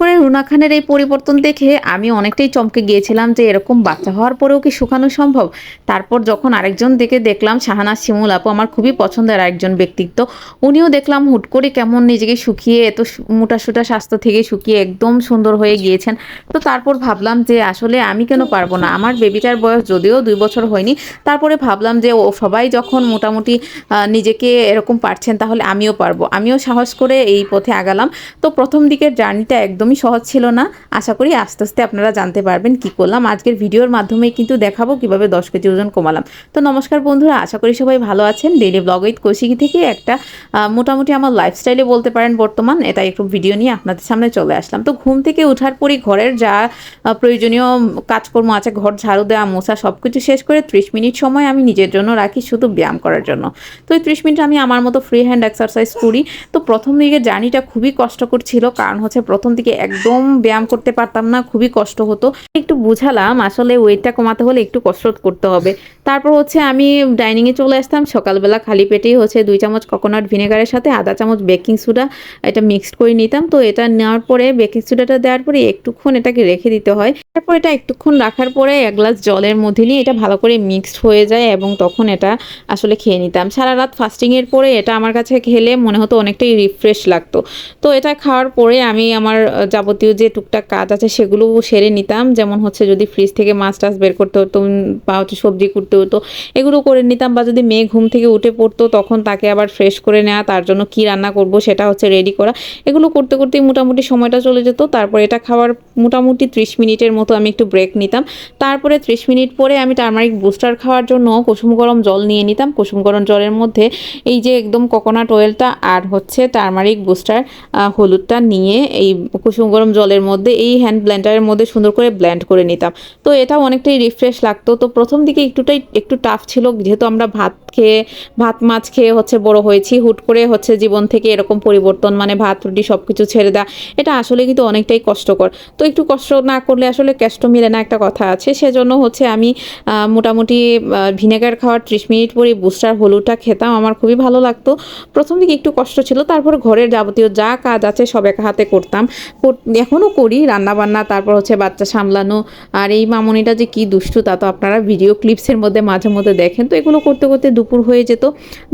করে রুনা খানের এই পরিবর্তন দেখে আমি অনেকটাই চমকে গিয়েছিলাম যে এরকম বাচ্চা হওয়ার পরেও কি শুকানো সম্ভব? তারপর যখন আরেকজন দেখে দেখলাম, শাহানা শিমুল আপু আমার খুবই পছন্দের আরেকজন ব্যক্তিত্ব। উনিও দেখলাম হুট করে কেমন নিজেকে শুকিয়ে এত মোটাসোটা স্বাস্থ্য থেকে শুকিয়ে একদম সুন্দর হয়ে গিয়েছেন। তো তারপর ভাবলাম যে আসলে আমি কেন পারব না? আমার বেবিটার বয়স যদিও দুই বছর হয়নি, তারপরে ভাবলাম যে ও সবাই যখন মোটামুটি নিজেকে এরকম পারছেন তাহলে আমিও পারব। আমিও সাহস করে এই পথে আগালাম। তো প্রথম দিকের জার্নিটা একদমই সহজ ছিল না। আশা করি আস্তে আস্তে আপনারা জানতে পারবেন কি করলাম। আজকের ভিডিওর মাধ্যমে কিন্তু দেখাবো কীভাবে দশ কেজি ওজন কমালাম। তো নমস্কার বন্ধুরা, আশা করি সবাই ভালো আছেন। ডেইলি ব্লগ উইথ কৌশিকী থেকে একটা মোটামুটি আমার লাইফস্টাইলে বলতে পারেন বর্তমান। এটা একটু ভিডিও নিয়ে আপনাদের সামনে চলে আসলাম। তো ঘুম থেকে ওঠার পরই ঘরের যা প্রয়োজনীয় কাজকর্ম আছে, ঘর ঝাড়ু দেওয়া, মোছা সব কিছু শেষ করে ত্রিশ মিনিট সময় আমি নিজের জন্য রাখি শুধু ব্যায়াম করার জন্য। তো এই ত্রিশ মিনিট আমি আমার মতো ফ্রি হ্যান্ড এক্সারসাইজ করি। তো প্রথম দিকে জার্নিটা খুবই কষ্টকর ছিল। কারণ হচ্ছে প্রথম দিকে একদম ব্যায়াম করতে পারতাম না খুবই কষ্ট হতো। একটু বুঝালাম আসলে ওয়েটটা কমাতে হলে একটু কসরত করতে হবে। তারপর হচ্ছে আমি ডাইনিংয়ে চলে আসতাম সকালবেলা খালি পেটেই হচ্ছে দুই চামচ কোকোনাট ভিনেগারের সাথে আধা চামচ বেকিং সোডা এটা মিক্সড করে নিতাম। তো এটা নেওয়ার পরে বেকিং সোডাটা দেওয়ার পরে একটুক্ষণ এটাকে রেখে দিতে হয়। তারপর এটা একটুক্ষণ রাখার পরে এক গ্লাস জলের মধ্যে নিয়ে এটা ভালো করে মিক্সড হয়ে যায় এবং তখন এটা আসলে খেয়ে নিতাম। সারা রাত ফাস্টিংয়ের পরে এটা আমার কাছে খেলে মনে হতো অনেকটাই রিফ্রেশ লাগতো। তো এটা খাওয়ার পরে আমি আমার আহ, যাবতীয় যে টুকটাক কাজ আছে সেগুলো সেরে নিতাম। যেমন হচ্ছে যদি ফ্রিজ থেকে মাছ টাছ বের করতে হতো বা হচ্ছে সবজি করতে হতো, এগুলো করে নিতাম। বা যদি মেয়ে ঘুম থেকে উঠে পড়তো, তখন তাকে আবার ফ্রেশ করে নেওয়া, তার জন্য কি রান্না করব সেটা হচ্ছে রেডি করা। এগুলো করতে করতেই মোটামুটি সময়টা চলে যেত। তারপর এটা খাওয়ার মোটামুটি ত্রিশ মিনিটের মতো আমি একটু ব্রেক নিতাম। তারপরে ত্রিশ মিনিট পরে আমি টার্মারিক বুস্টার খাওয়ার জন্য কুসুম গরম জল নিয়ে নিতাম। কুসুম গরম জলের মধ্যে এই যে একদম কোকোনাট অয়েলটা আর হচ্ছে টার্মারিক বুস্টার হলুদটা নিয়ে এই কুসুম গরম জলের মধ্যে এই হ্যান্ড ব্লেন্ডারের মধ্যে সুন্দর করে ব্লেন্ড করে নিতাম। তো এটা অনেকটাই রিফ্রেশ লাগতো। তো প্রথম দিকে একটুটাই, একটু টাফ ছিল। যেহেতু আমরা ভাত খেয়ে, ভাত মাছ খেয়ে হচ্ছে বড় হয়েছি, হুট করে হচ্ছে জীবন থেকে এরকম পরিবর্তন মানে ভাত, রুটি সব কিছু ছেড়ে দেওয়া, এটা আসলে কিন্তু অনেকটাই কষ্টকর। তো একটু কষ্ট না করলে আসলে কষ্ট মিলে না একটা কথা আছে। সেজন্য হচ্ছে আমি মোটামুটি ভিনেগার খাওয়ার ত্রিশ মিনিট পরে বুস্টার হলুদটা খেতাম। আমার খুবই ভালো লাগতো। প্রথম দিকে একটু কষ্ট ছিল। তারপর ঘরের যাবতীয় যা কাজ আছে সব একা হাতে করতাম। কর- এখনও করি, রান্নাবান্না, তারপর হচ্ছে বাচ্চা সামলানো। আর এই মামনিটা যে কি দুষ্টু, তা তো আপনারা ভিডিও ক্লিপসের মধ্যে মাঝে মধ্যে দেখেন। তো এগুলো করতে করতে দুপুর হয়ে যেত।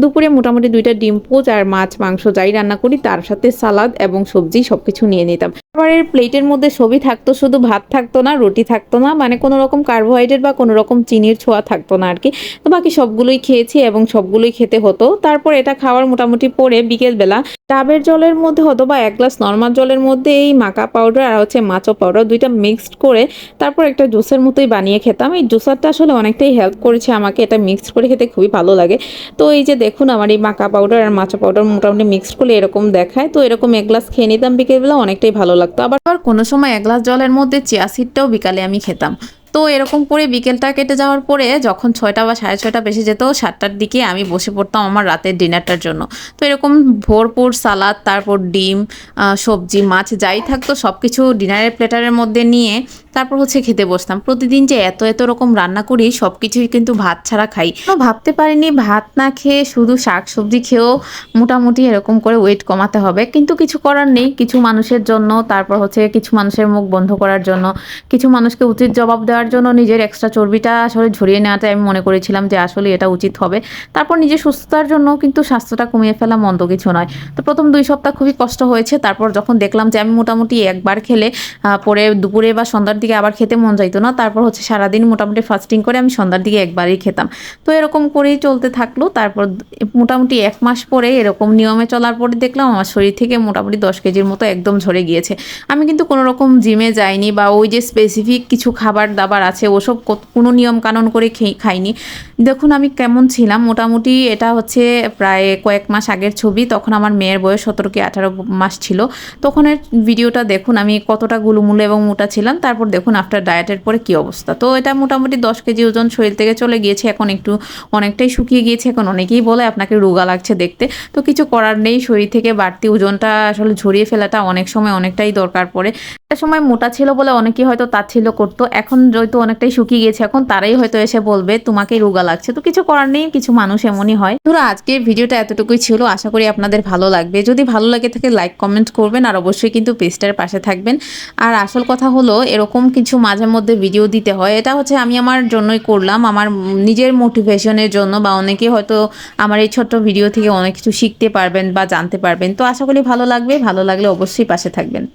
দুপুরে মোটামুটি দুইটা ডিম, পোচ আর মাছ, মাংস যাই রান্না করি, তার সাথে সালাদ এবং সবজি সব কিছু নিয়ে নিতাম। খাবারের প্লেটের মধ্যে সবই থাকতো, শুধু ভাত থাকতো না, রুটি থাকতো না মানে কোনো রকম কার্বোহাইড্রেট বা কোনো রকম চিনির ছোঁয়া থাকতো না আর কি। তো বাকি সবগুলোই খেয়েছি এবং সবগুলোই খেতে হতো। তারপর এটা খাওয়ার মোটামুটি পরে বিকেলবেলা ডাবের জলের মধ্যে হতো বা এক গ্লাস নর্মাল জলের মধ্যে এই মাকা পাউডার আর হচ্ছে মাচো পাউডার দুইটা মিক্সড করে তারপর একটা জুসের মতোই বানিয়ে খেতাম। এই জুসারটা আসলে অনেকটাই হেল্প করেছে আমাকে, এটা মিক্সড করে খেতে খুবই ভালো লাগে। তো এই যে দেখুন আমার এই মাকা পাউডার আর মাচা পাউডার মোটামুটি মিক্সড করলে এরকম দেখায়। তো এরকম এক গ্লাস খেয়ে নিতাম বিকেলবেলা, অনেকটাই ভালো লাগতো আবার কোনো সময় এক গ্লাস জলের মধ্যে চিয়া সিডটাও বিকালে আমি খেতাম। তো এরকম করে বিকেলটা কেটে যাওয়ার পরে যখন ছয়টা বা সাড়ে ছয়টা বেশি যেত, সাতটার দিকে আমি বসে পড়তাম আমার রাতের ডিনারটার জন্য। তো এরকম ভোরপুর সালাদ, তারপর ডিম সবজি, মাছ যাই থাকতো সব কিছু ডিনারের প্লেটারের মধ্যে নিয়ে তারপর হচ্ছে খেতে বসতাম। প্রতিদিন যে এত এত রকম রান্না করি সব কিছুই কিন্তু ভাত ছাড়া খাই। ভাবতে পারিনি ভাত না খেয়ে শুধু শাক সবজি খেয়েও মোটামুটি এরকম করে ওয়েট কমাতে হবে। কিন্তু কিছু করার নেই, কিছু মানুষের জন্য, তারপর হচ্ছে কিছু মানুষের মুখ বন্ধ করার জন্য, কিছু মানুষকে উচিত জবাব দেওয়ার জন্য নিজের এক্সট্রা চর্বিটা আসলে ঝরিয়ে নেওয়াটাই আমি মনে করেছিলাম যে আসলে এটা উচিত হবে। তারপর নিজের সুস্থতার জন্য কিন্তু স্বাস্থ্যটা কমিয়ে ফেলা মন্দ কিছু নয়। তো প্রথম দুই সপ্তাহ খুবই কষ্ট হয়েছে, তারপর যখন দেখলাম যে আমি মোটামুটি একবার খেলে পরে দুপুরে বা সন্ধ্যার দিকে আবার খেতে মন যাইতো না, তারপর হচ্ছে সারাদিন মোটামুটি ফাস্টিং করে আমি সন্ধ্যার দিকে একবারই খেতাম। তো এরকম করেই চলতে থাকল, তারপর মোটামুটি এক মাস পরে এরকম নিয়মে চলার পরে দেখলাম আমার শরীর থেকে মোটামুটি দশ কেজির মতো একদম ঝরে গিয়েছে। আমি কিন্তু কোনো রকম জিমে যাইনি বা ওই যে স্পেসিফিক কিছু খাবার দাবার আছে, ওসব কোনো নিয়ম কানুন করে খেয়ে খাইনি। দেখুন, আমি কেমন ছিলাম। মোটামুটি এটা হচ্ছে প্রায় কয়েক মাস আগের ছবি। তখন আমার মেয়ের বয়স সতেরো কি আঠারো মাস ছিল। তখনের ভিডিওটা দেখুন, আমি কতটা গুলুমুলো এবং মোটা ছিলাম। তারপর দেখুন আফটার ডায়েটের পরে কি অবস্থা। তো এটা মোটামুটি দশ কেজি ওজন শরীর থেকে চলে গিয়েছে। এখন একটু অনেকটাই শুকিয়ে গিয়েছে। এখন অনেকেই বলে আপনাকে রোগা লাগছে দেখতে। তো কিছু করার নেই। শরীর থেকে বাড়তি ওজনটা আসলে ঝরিয়ে ফেলাটা অনেক সময় অনেকটাই দরকার পড়ে। একটা সময় মোটা ছিল বলে অনেকেই হয়তো তাচ্ছিল্য করতো। এখন হয়তো অনেকটাই শুকিয়ে গেছে। এখন তারাই হয়তো এসে বলবে, তোমাকে রোগা লাগছে। তো কিছু করার নেই, কিছু মানুষ এমনই হয়। ধরো আজকের ভিডিওটা এতটুকুই ছিল। আশা করি আপনাদের ভালো লাগবে। যদি ভালো লাগে থাকে, লাইক, কমেন্ট করবেন আর অবশ্যই কিন্তু পেজটার পাশে থাকবেন। আর আসল কথা হলো, এরকম কিছু মাঝে মধ্যে ভিডিও দিতে হয়। এটা হচ্ছে আমি আমার জন্যই করলাম। আমার নিজের মোটিভেশনের জন্য বা অনেকে হয়তো আমার এই ছোট্ট ভিডিও থেকে অনেক কিছু শিখতে পারবেন বা জানতে পারবেন। তো আশা করি ভালো লাগবে। ভালো লাগলে অবশ্যই পাশে থাকবেন।